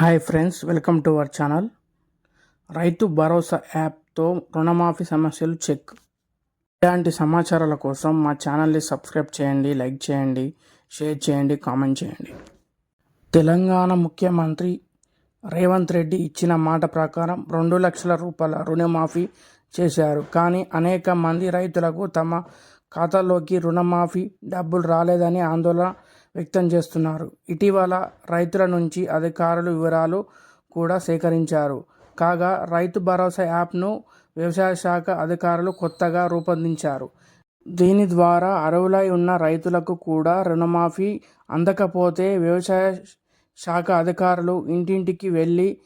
Hi friends welcome to our channel Rythu Bharosa యాప్తో రుణమాఫీ సమస్యలు check ఇలాంటి సమాచారాల కోసం మా ఛానల్ని సబ్స్క్రైబ్ చేయండి లైక్ చేయండి షేర్ చేయండి కామెంట్ చేయండి. తెలంగాణ ముఖ్యమంత్రి రేవంత్ రెడ్డి ఇచ్చిన మాట ప్రకారం రెండు లక్షల రూపాయల రుణమాఫీ చేశారు. కానీ అనేక మంది రైతులకు తమ ఖాతాలోకి రుణమాఫీ డబ్బులు రాలేదని ఆందోళన వ్యక్తం చేస్తున్నారు. ఇటీవల రైతుల నుంచి అధికారులు వివరాలు కూడా సేకరించారు. కాగా రైతు భరోసా యాప్ను వ్యవసాయ శాఖ అధికారులు కొత్తగా రూపొందించారు. దీని ద్వారా అరువులై ఉన్న రైతులకు కూడా రుణమాఫీ అందకపోతే వ్యవసాయ శాఖ అధికారులు ఇంటింటికి వెళ్ళి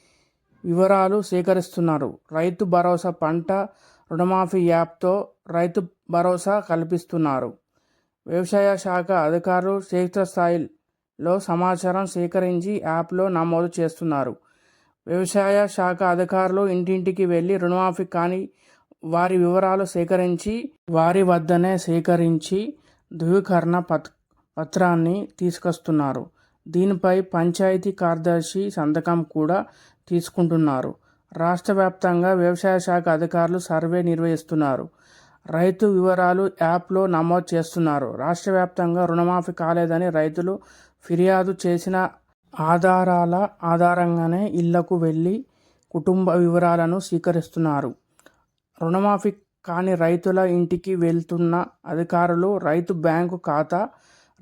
వివరాలు సేకరిస్తున్నారు. రైతు భరోసా పంట రుణమాఫీ యాప్తో రైతు భరోసా కల్పిస్తున్నారు. వ్యవసాయ శాఖ అధికారులు క్షేత్రస్థాయిలో సమాచారం సేకరించి యాప్లో నమోదు చేస్తున్నారు. వ్యవసాయ శాఖ అధికారులు ఇంటింటికి వెళ్ళి రుణమాఫీ కాని వారి వివరాలు సేకరించి వారి వద్దనే సేకరించి ధృవీకరణ పత్ పత్రాన్ని తీసుకొస్తున్నారు. దీనిపై పంచాయతీ కార్యదర్శి సంతకం కూడా తీసుకుంటున్నారు. రాష్ట్ర వ్యాప్తంగా వ్యవసాయ శాఖ అధికారులు సర్వే నిర్వహిస్తున్నారు. రైతు వివరాలు యాప్లో నమోదు చేస్తున్నారు. రాష్ట్ర వ్యాప్తంగా రుణమాఫీ కాలేదని రైతులు ఫిర్యాదు చేసిన ఆధారాల ఆధారంగానే ఇళ్ళకు వెళ్ళి కుటుంబ వివరాలను స్వీకరిస్తున్నారు. రుణమాఫీ కాని రైతుల ఇంటికి వెళ్తున్న అధికారులు రైతు బ్యాంకు ఖాతా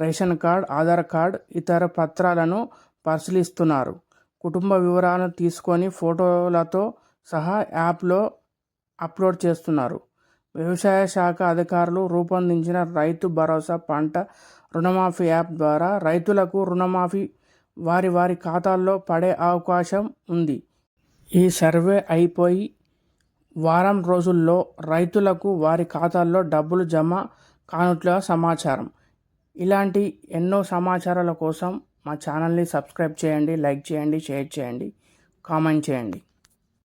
రేషన్ కార్డ్ ఆధార్ కార్డ్ ఇతర పత్రాలను పరిశీలిస్తున్నారు. కుటుంబ వివరాలను తీసుకొని ఫోటోలతో సహా యాప్లో అప్లోడ్ చేస్తున్నారు. వ్యవసాయ శాఖ అధికారులు రూపొందించిన రైతు భరోసా పంట రుణమాఫీ యాప్ ద్వారా రైతులకు రుణమాఫీ వారి వారి ఖాతాల్లో పడే అవకాశం ఉంది. ఈ సర్వే అయిపోయి వారం రోజుల్లో రైతులకు వారి ఖాతాల్లో డబ్బులు జమ కానుట్లుగా సమాచారం. ఇలాంటి ఎన్నో సమాచారాల కోసం మా ఛానల్ని సబ్స్క్రైబ్ చేయండి లైక్ చేయండి షేర్ చేయండి కామెంట్ చేయండి.